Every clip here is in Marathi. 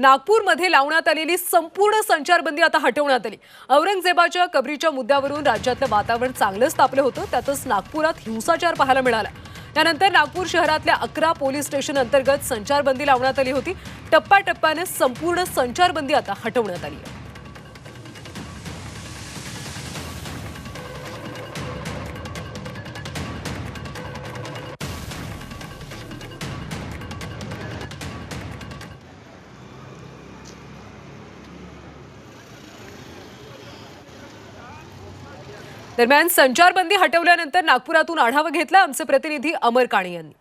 नागपूरमध्ये लावण्यात आलेली संपूर्ण संचारबंदी आता हटवण्यात आली. औरंगजेबाच्या कबरीच्या मुद्द्यावरून राज्यातलं वातावरण चांगलंच तापलं होतं त्यातच नागपुरात हिंसाचार पाहायला मिळाला. त्यानंतर नागपूर शहरातल्या अकरा पोलीस स्टेशन अंतर्गत संचारबंदी लावण्यात आली होती. टप्प्याटप्प्याने संपूर्ण संचारबंदी आता हटवण्यात आली आहे. दरम्यान संचारबंदी हटवल्यानंतर नागपुरातून आढावा घेतला आमचे प्रतिनिधी अमर काणे यांनी.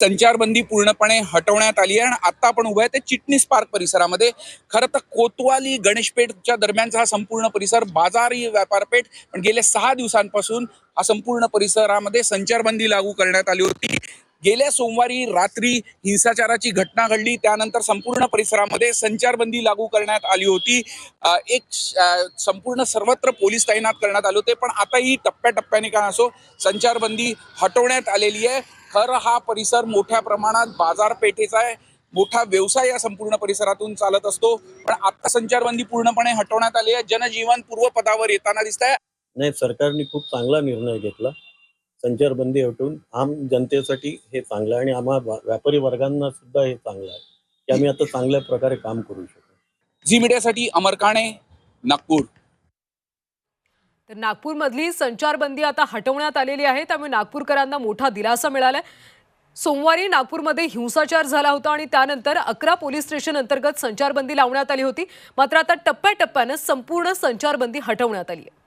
संचारबंदी पूर्णपणे हटवण्यात आली आहे आणि आता आपण उभे आहे ते चिटणीस पार्क परिसरामध्ये. खरं तर कोतवाली गणेशपेठच्या दरम्यानचा हा संपूर्ण परिसर बाजारी व्यापारपेठ पण गेल्या सहा दिवसांपासून हा संपूर्ण परिसरामध्ये संचारबंदी लागू करण्यात आली होती. गेल्या सोमवारी रात्री हिंसाचाराची घटना घडली. त्यानंतर संपूर्ण परिसरामध्ये संचारबंदी लागू करण्यात आली होती. एक संपूर्ण सर्वत्र पोलीस तैनात करण्यात आले होते. पण आताही टप्प्याटप्प्याने काय असो संचारबंदी हटवण्यात आलेली आहे. खरं हा परिसर मोठ्या प्रमाणात बाजारपेठेचा आहे. मोठा व्यवसाय या संपूर्ण परिसरातून चालत असतो. पण आता संचारबंदी पूर्णपणे हटवण्यात आली आहे. जनजीवन पूर्वपदावर येताना दिसत आहे नाही सरकारने खूप चांगला निर्णय घेतला. संचारबंदी हटवून आम जनतेसाठी हे चांगलं आहे आणि आम्हा व्या- व्यापारी वर्गांना सुद्धा हे चांगलं आहे की आम्ही आता चांगल्या प्रकारे काम करू शकतो झी मीडियासाठी अमर काणे नागपूर. तर नागपूरमधली संचारबंदी आता हटवण्यात आलेली आहे त्यामुळे नागपूरकरांना मोठा दिलासा मिळालाय. सोमवारी नागपूरमध्ये हिंसाचार झाला होता आणि त्यानंतर अकरा पोलीस स्टेशन अंतर्गत संचारबंदी लावण्यात आली होती. मात्र आता टप्प्याटप्प्यानं संपूर्ण संचारबंदी हटवण्यात आली आहे.